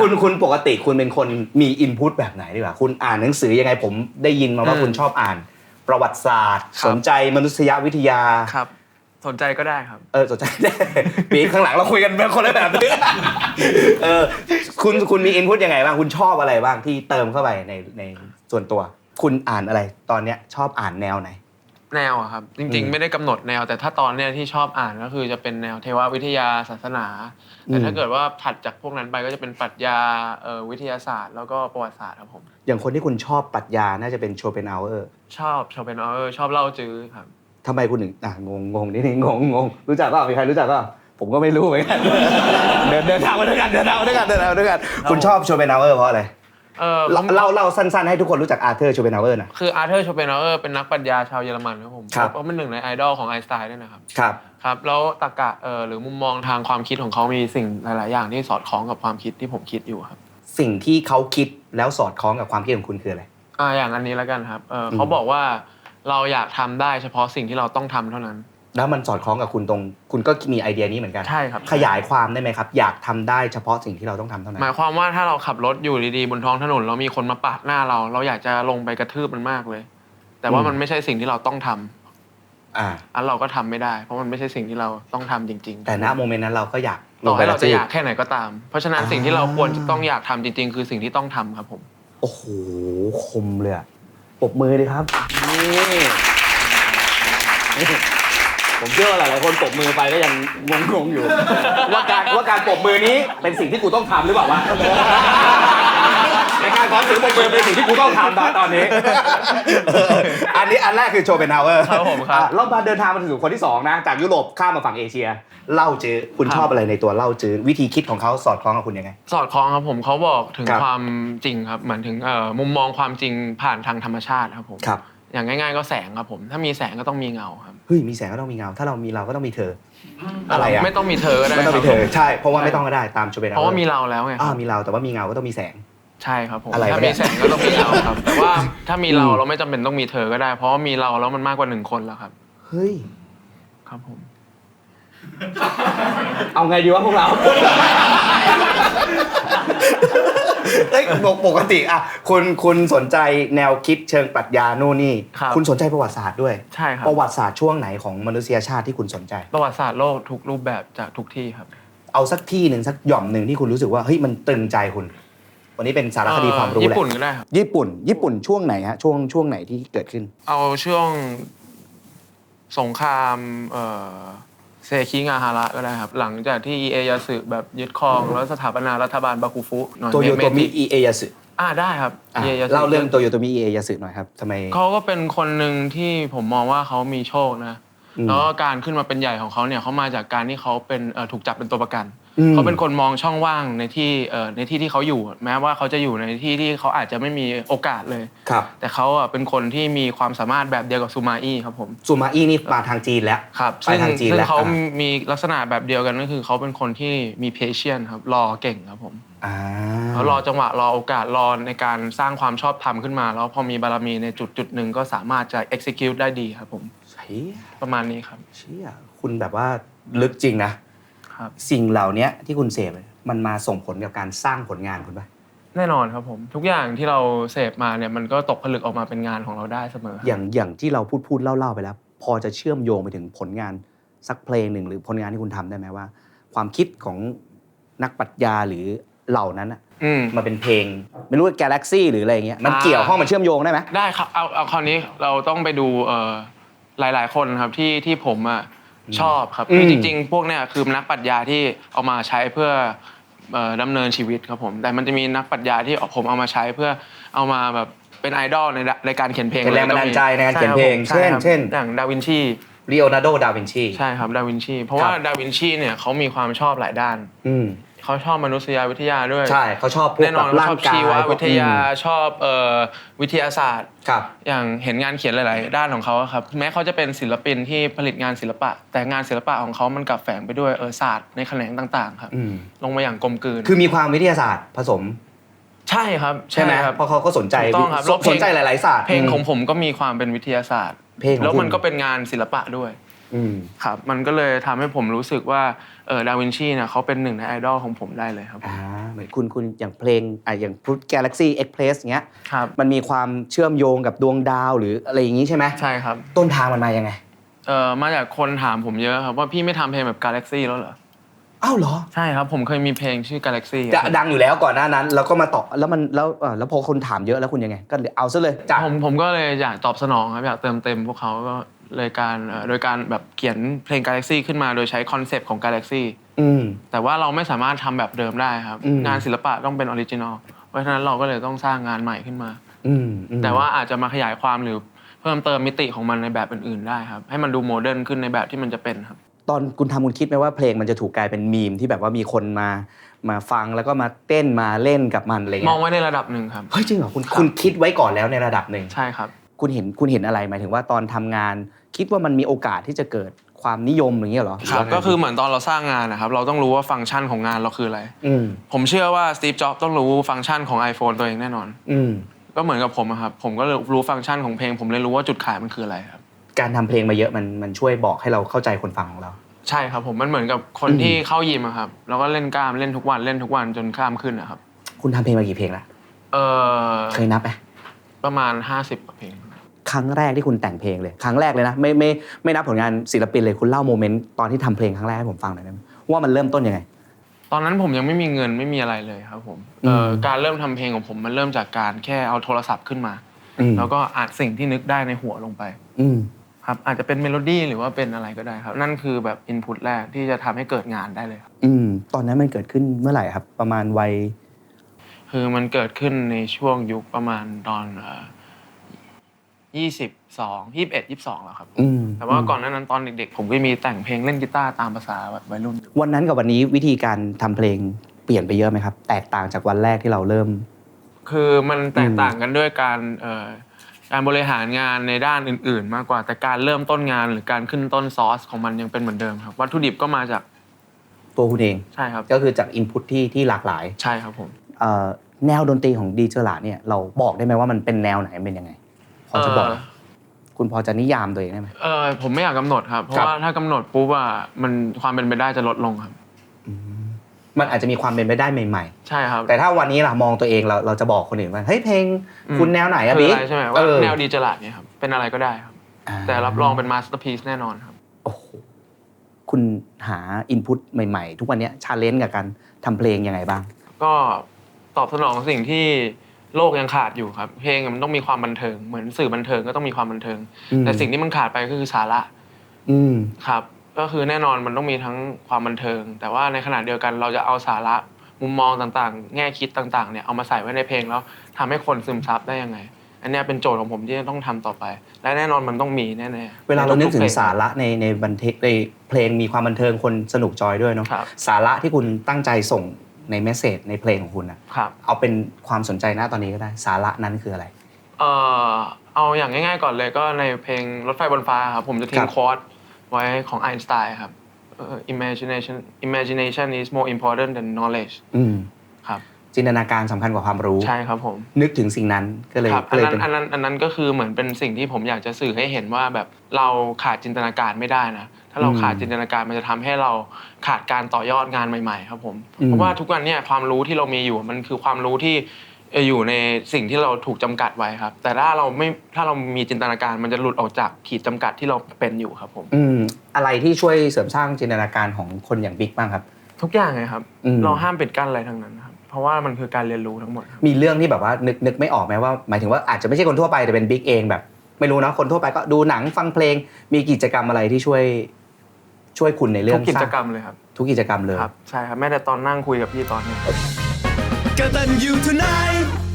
คุณคุณปกติคุณเป็นคนมีอินพุตแบบไหนดีกว่าคุณอ่านหนังสือยังไงผมได้ยินมาว่าอืมคุณชอบอ่าน ประวัติศาสตร์ครับสนใจมนุษยวิทยาครับ สนใจก็ได้ครับ เออสนใจปีข้างหลังเราคุยกันเป็นคนละแบบนึงเออคุณคุณมีอินพุตยังไงบ้างคุณชอบอะไรบ้างที่เติมเข้าไปในในส่วนตัว คุณอ่านอะไรตอนเนี้ยชอบอ่านแนวไหน แนวอะครับจอืริงมๆไม่ได้กำหนดแนว แต่ถ้าตอนเนี้ยที่ชอบอ่านก็คือจะเป็นแนวเทววิทยาศาสนา แต่อืมถ้าเกิดว่าถัดจากพวกนั้นไปก็จะเป็นปรัชญาเอ่อวิทยาศาสตร์ แล้วก็ประวัติศาสตร์ครับผม อย่างคนที่คุณชอบปรัชญาน่าจะเป็นโชเปนเอาเออร์ชอบชอบเป็นเออชอบเล่าจื้อครับ ทำไมคุณถึงอะงงงงนิดนึงงงงงรู้จักเปล่ามีใครรู้จักเปล่าผมก็ไม่รู้เหมือนกัน เดินเดินทางมาด้วยกันเดินทางมาด้วยกันเดินทางมาด้วยกันคุณชอบโชเปนเอาเออร์เพราะอะไร เออเล่าเล่าเล่าสั้นๆ ให้ทุกคนรู้จักอาร์เธอร์โชเปนเอาเออร์หนะ คืออาร์เธอร์โชเปนเออร์เป็นนักปรัชญาชาวเยอรมันครับผมครับเพราะเป็นหนึ่งในไอดอลของไอน์สไตน์ด้วยนะครับ ครับ ครับ แล้วตรรกะเออหรือมุมมองทางความคิดของเขามีสิ่งหลาย ๆ อย่างที่สอดคล้องกับความคิดที่ผมคิดอยู่ครับ สิ่งที่เขาคิดแล้วสอดคล้องกับความคิดของคุณคืออะไร อ่าอย่างอันนี้แล้วกันครับเอออืมเขาบอกว่าเราอยากทำได้เฉพาะสิ่งที่เราต้องทำเท่านั้น แล้วมันสอดคล้องกับคุณตรง คุณก็มีไอเดียนี้เหมือนกันใช่ครับ ขยายความได้ไหมครับ อยากทำได้เฉพาะสิ่งที่เราต้องทำเท่านั้หมายนความว่าถ้าเราขับรถอยู่ดีๆบนท้องถนนแล้วมีคนมาปาดหน้าเรา เราอยากจะลงไปกระทืบมันมากเลย แต่ว่ามันไม่ใช่สิ่งที่เราต้องทำอ่าอันเราก็ทำไม่ได้ เพราะมันไม่ใช่สิ่งที่เราต้องทำจริง ๆ แต่ณโมเมนต์นั้นเราก็อยากลต่งอไปให้เรากจะทืบอยากแค่ไหนก็ตาม เพราะฉะนั้นอ่าสิ่งที่เราควรจะต้องอยากทำจริง ๆ คือสิ่งที่ต้องทำครับผม โอ้โหคมเลยอะปรบมือเลยครับนี่นี่ ผมเชื่อว่าหลายๆคนปรบมือไปก็ยังงงๆอยู่ ว่าการว่าการปรบมือนี้เป็นสิ่งที่กูต้องทำหรือเปล่าวะในการขอถือปรบมือเป็นสิ่งที่กูต้องทำตอนตอนนี้เอออันนี้อันแรกคือโชเปนฮาวเวอร์ครับผมครับ เรามาเดินทางมาถึงคนที่สองนะ จากยุโรปข้ามมาฝั่งเอเชียเล่าจื้อคุณครับชอบอะไรในตัวเล่าจื้อวิธีคิดของเขาสอดคล้องกับคุณยังไง สอดคล้องครับผมเขาบอกถึงครับ ความจริงครับเหมือนถึงเอ่อมุมมองความจริงผ่านทางธรรมชาติครับผม ครับ อย่างง่าย ๆ ก็แสงครับผม ถ้ามีแสงก็ต้องมีเงาครับเฮ้ยมีแสงก็ต้องมีเงา ถ้าเรามีเราก็ต้องมีเธอ อะไรอะไม่ต้องมีเธอก็ได้ไม่ต้องมีคเธรับอใช่เพราะว่าไม่ต้องก็ได้ตามโชเปนเพราะว่ามีเราแล้วไงคอ่ารับมีเราแต่ว่ามีเงาก็ต้องมีแสงใช่ครับผมอะไรถ้าวะเนี่มียแสงก็ต้องมีเราครับ แต่ว่าถ้ามีเราอืมเราไม่จำเป็นต้องมีเธอก็ได้ เพราะว่ามีเราแล้วมันมากกว่าหนึ่งคนแล้วครับเฮ้ยครับผม เอาไงดีวะพวกเรา เอ้ยปกปกติอะคุณคุณสนใจแนวคิดเชิงปรัชญานู่นนี่ ครับคุณสนใจประวัติศาสตร์ด้วย ใช่ครับ ประวัติศาสตร์ช่วงไหนของมนุษยชาติที่คุณสนใจ ประวัติศาสตร์โลกทุกรูปแบบจากทุกที่ครับ เอาสักที่หนึ่งสักหย่อมหนึ่งที่คุณรู้สึกว่าเฮ้ยมันตรึงใจคุณ วันนี้เป็นสารคดีความรู้ญี่แหละปุ่นก็ได้ครับ ญี่ปุ่น ญี่ปุ่นช่วงไหนฮะช่วงช่วงไหนที่เกิดขึ้น เอาช่วงสงครามเอ่อ เซคิงาฮาระก็ได้ครับ หลังจากที่เอยาสึแบบยึดครองแล้วสถาปนารัฐบาลบาคุฟุหน่อยโตโยโตมิเจิอิเอยาสึอ่าได้ครับอะเอยาสึเล่าเรื่องโตโยโตมิอิเอยาสึหน่อยครับทำไม เขาก็เป็นคนหนึ่งที่ผมมองว่าเขามีโชคนะ อืม แล้วก็การขึ้นมาเป็นใหญ่ของเขาเนี่ยเขามาจากการที่เขาเป็นเอ่อถูกจับเป็นตัวประกัน อืม เขาเป็นคนมองช่องว่างในที่เอ่อในที่ที่เขาอยู่ แม้ว่าเขาจะอยู่ในที่ที่เขาอาจจะไม่มีโอกาสเลย ครับแต่เขาอะเป็นคนที่มีความสามารถแบบเดียวกับซูมาอี้ครับผมซูมาอี้นี่มาทางจีนแล้วครับไปทางจีนซึ่งแล้วเขาอะมีลักษณะแบบเดียวกันก็คือเขาเป็นคนที่มี patience ครับรอเก่งครับผมอ่า เขารอจังหวะรอโอกาสรอในการสร้างความชอบธรรมขึ้นมา แล้วพอมีบารมีในจุดจุดหนึ่งก็สามารถจะ execute ได้ดีครับผมเชี่ยประมาณนี้ครับ เชี่ยคุณแบบว่าลึกจริงนะครับ สิ่งเหล่านี้ที่คุณเสพมันมาส่งผลกับการสร้างผลงานคุณปะแน่นอนครับผมทุกอย่างที่เราเสพมาเนี่ยมันก็ตกผลึกออกมาเป็นงานของเราได้เสมอ อย่างอย่างที่เราพูดพูดเล่าเล่าไปแล้ว พอจะเชื่อมโยงไปถึงผลงานสักเพลงหนึ่งหรือผลงานที่คุณทำได้ไหมว่า ความคิดของนักปรัชญาหรือเหล่านั้นอะอืมมาเป็นเพลง ไม่รู้ว่า Galaxy หรืออะไรอย่างเงี้ยมันอ่าเกี่ยวข้องมันเชื่อมโยงได้ไหมได้ครับเอาเอาคราวนี้เราต้องไปดูเอ่อหลาย ๆ คนครับที่ที่ผมอะ ชอบครับอืมคือจริง ๆ พวกเนี่ยคือนักปรัชญาที่เอามาใช้เพื่อเอ่อดำเนินชีวิตครับผม แต่มันจะมีนักปรัชญาที่ผมเอามาใช้เพื่อเอามาแบบเป็นไอดอลในในการเขียนเพลงเป็นแรงบันดาลใจในการเขียนเพลงใช่ครับเช่น อย่างดาวินชี ลีโอนาร์โด ดาวินชี ใช่ครับดาวินชี เพราะครับว่าดาวินชีเนี่ยเขามีความชอบหลายด้าน อืม เขาชอบมนุษยวิทยาด้วย ใช่เขาชอบพวกแน่นอนแบบเขาร่าชงอบกายชีววิทยาอืมชอบเอ่อวิทยาศาสตร์ครับ อย่างเห็นงานเขียนหลาย ๆ ด้านของเขาอะครับแม้เขาจะเป็นศิลปินที่ผลิตงานศิลปะ แต่งานศิลปะของเขามันกลับแฝงไปด้วยเออศาสตร์ในแขนงต่าง ๆ ครับ อืม ลงมาอย่างกลมกลืนคือมีความวิทยาศาสตร์ผสมใช่ครับใช่ไหมครับ เพราะเขาก็สนใจถูกต้องครับสแล้วเพลง สนใจหลาย ๆ ศาสตร์เพลงของมผมก็มีความเป็นวิทยาศาสตร์ เพลงของแล้วคุณมันก็เป็นงานศิลปะด้วยอืม ครับมันก็เลยทำให้ผมรู้สึกว่าเออดาวินชีเนี่ยเขาเป็นหนึ่งในไอดอลของผมได้เลยครับ อ่าเหมือนคุณคุณอย่างเพลงอะอย่าง Galaxy Express เงี้ยครับ มันมีความเชื่อมโยงกับดวงดาวหรืออะไรอย่างนี้ใช่ไหมใช่ครับต้นทางมันมายังไงเออมาจากคนถามผมเยอะครับว่าพี่ไม่ทำเพลงแบบ Galaxy แล้วเหรอ อ้าวเหรอ ใช่ครับ ผมเคยมีเพลงชื่อ Galaxy จะครับดังอยู่แล้วก่อนหน้านั้น แล้วก็มาต่อแล้วมันแล้วเอ่อแล้วพอคนถามเยอะแล้วคุณยังไง ก็เอาซะเลยจาก ผมผมก็เลยอยากตอบสนองครับอยากเติมเต็มพวกเขาก็ เลยการเอ่อโดยการแบบเขียนเพลง Galaxy ขึ้นมาโดยใช้คอนเซปต์ของ Galaxy อืม แต่ว่าเราไม่สามารถทำแบบเดิมได้ครับ อืม งานศิลปะต้องเป็นออริจินอลเพราะฉะนั้นเราก็เลยต้องสร้างงานใหม่ขึ้นมา อืมอืมแต่ว่าอาจจะมาขยายความหรือเพิ่มเติมมิติของมันในแบบอื่นๆได้ครับ ให้มันดูโมเดิร์นขึ้นในแบบที่มันจะเป็นครับ ตอนคุณทำคุณคิดไหมว่าเพลงมันจะถูกกลายเป็นมีมที่แบบว่ามีคนมามาฟังแล้วก็มาเต้นมาเล่นกับมันอะไรมอเงี้งยไว้ในระดับหนึ่งครับ เฮ้ยจริงเหรอคุณคุณคิดไว้ก่อนแล้วในระดับหนึ่ง ใช่ครับ คุณเห็นคุณเห็นอะไรหมายถึงว่าตอนทำงาน คิดว่ามันมีโอกาสที่จะเกิดความนิยมอย่างเงี้ยเหรอครับหว่าไงก็คือเหมือนตอนเราสร้างงานนะครับ เราต้องรู้ว่าฟังก์ชันของงานเราคืออะไรอืมผมเชื่อว่าสตีฟจ็อบต้องรู้ฟังก์ชันของ iPhone ตัวเองแน่นอนอืมก็เหมือนกับผมอะครับผมก็เลยรู้ฟังก์ชันของเพลง ผมเลยรู้ว่าจุดขายมันคืออะไรครับ การทำเพลงมาเยอะมันมันช่วยบอกให้เราเข้าใจคนฟังของเรา ใช่ครับผมมันเหมือนกับคนอืมที่เข้ายิมอะครับแล้วก็เล่นกล้ามเล่นทุกวันเล่นทุกวันจนกล้ามขึ้นนะครับ คุณทำเพลงมากี่เพลงละเออเคยนับไหมประมาณ 50กว่าเพลง ครั้งแรกที่คุณแต่งเพลงเลย ครั้งแรกเลยนะ ไม่ไม่ไม่นับผลงานศิลปินเลยคุณเล่าโมเมนต์ตอนที่ทำเพลงครั้งแรกให้ผมฟังหน่อยได้ไหมว่ามันเริ่มต้นยังไง ตอนนั้นผมยังไม่มีเงินไม่มีอะไรเลยครับผมเออมการเริ่มทำเพลงของผมมันเริ่มจากการแค่เอาโทรศัพท์ขึ้นมาอืมแล้วก็อัดสิ่งที่นึกได้ในหัวลงไปอืมครับอาจจะเป็นเมโลดี้หรือว่าเป็นอะไรก็ได้ครับ นั่นคือแบบอินพุตแรกที่จะทำให้เกิดงานได้เลยครับอืมตอนนั้นมันเกิดขึ้นเมื่อไหร่ครับ ประมาณวัยคือมันเกิดขึ้นในช่วงยุคประมาณตอน ยี่สิบสองยี่สิบเอ็ดยี่สิบสองแล้วครับ อืมแต่ว่าก่อนหน้านั้นตอนเด็กๆ ผมก็มีแต่งเพลงเล่นกีตาร์ตามภาษาแบบวัยรุ่นอยู่วันนั้นกับวันนี้วิธีการทำเพลงเปลี่ยนไปเยอะไหมครับ แตกต่างจากวันแรกที่เราเริ่ม คือมันแตกต่างกันด้วยการเอ่อการบริหารงานในด้านอื่น ๆ มากกว่า แต่การเริ่มต้นงานหรือการขึ้นต้นซอสของมันยังเป็นเหมือนเดิมครับ วัตถุดิบก็มาจากตัวคุณเอง ใช่ครับ ก็คือจากอินพุตที่ที่หลากหลายใช่ครับผม เอ่อแนวดนตรีของดีเจอร์ลาเนี่ยเราบอกได้ไหมว่ามันเป็นแนวไหนเป็นยังไงพ อจะบอกเอ่อคุณพอจะนิยามตัวเองได้ไหมเออผมไม่อยากกำหนดครับ เพราะครับว่าถ้ากำหนดปุ๊บอะมันความเป็นไปได้จะลดลงครับ มันอาจจะมีความเป็นไปได้ใหม่ใช่ครับ ๆ แต่ถ้าวันนี้ล่ะมองตัวเองเราเราจะบอกคนอื่นว่าเฮ้ยเพลงอืม คุณแนวไหนอะคือบิ๊กอะไรใช่ไหมเอว่าอแนวดีเจลาดเนี่ยครับเป็นอะไรก็ได้ครับอ่าแต่รับรองเป็นมาสเตอร์พีซแน่นอนครับ โอ้โหคุณหาอินพุตใหม่ๆ ทุกวันเนี้ชาเลนจ์กับการทำเพลงยังไงบ้าง ก็ตอบสนองสิ่งที่ โลกยังขาดอยู่ครับ เพลงมันต้องมีความบันเทิง เหมือนสื่อบันเทิงก็ต้องมีความบันเทิง อืม แต่สิ่งที่มันขาดไปก็คือสาระอืม ครับ ก็คือแน่นอนมันต้องมีทั้งความบันเทิง แต่ว่าในขณะเดียวกันเราจะเอาสาระมุมมองต่างๆ แง่คิดต่างๆเนี่ยเอามาใส่ไว้ในเพลงแล้วทำให้คนซึมซับได้ยังไง อันเนี้ยเป็นโจทย์ของผมที่จะต้องทำต่อไป และแน่นอนมันต้องมีแน่ๆเวลาเรานึกถึงใทุๆสาระในในบันเทในเพลงมีความบันเทิงคนสนุกจอยด้วยเนาะครับ สาระที่คุณตั้งใจส่ง ในเมสเซจในเพลงของคุณนะครับเอาเป็นความสนใจนะตอนนี้ก็ได้สาระนั้นคืออะไร เอ่อเอาอย่างง่ายๆก่อนเลยก็ในเพลงรถไฟบนฟ้าครับผมจะทิ้ครังบโค้ดไว้ของไอน์สไตน์ครับเอ่อ imagination imagination is more important than knowledge อืมครับจินตนาการสำคัญกว่าความรู้ใช่ครับผมนึกถึงสิ่งนั้นก็เลยครับก็อันเลยนั้นเป็นอันนั้นอันนั้นก็คือเหมือนเป็นสิ่งที่ผมอยากจะสื่อให้เห็นว่าแบบเราขาดจินตนาการไม่ได้นะ ถ้าเราอืมขาดจินตนาการมันจะทำให้เราขาดการต่อยอดงานใหม่ ๆ ครับผมอืมเพราะว่าทุกวันเนี่ยความรู้ที่เรามีอยู่มันคือความรู้ที่เอ่ออยู่ในสิ่งที่เราถูกจำกัดไว้ครับ แต่ถ้าเราไม่ถ้าเรามีจินตนาการมันจะหลุดออกจากขีดจำกัดที่เราเป็นอยู่ครับผมอืมอะไรที่ช่วยเสริมสร้างจินตนาการของคนอย่างบิ๊กบ้างครับ ทุกอย่างเลยครับอืมเราห้ามปิดกั้นอะไรทั้งนั้นครับเพราะว่ามันคือการเรียนรู้ทั้งหมดครับมีเรื่องที่แบบว่านึกนึกไม่ออกไหมว่า หมายถึงว่าอาจจะไม่ใช่คนทั่วไปแต่เป็นบิ๊กเองแบบ ไม่รู้นะคนทั่วไปก็ดูหนังฟังเพลง มีกิจกรรมอะไรที่ช่วย ช่วยคุณในเรื่ทุองกกิจสางกรรมเลยครับ ทุกกิจกรรมเลย ครับ ใช่ครับ แม้แต่ตอนนั่งคุยกับพี่ตอนเนี้ยกตันยูทูไนท์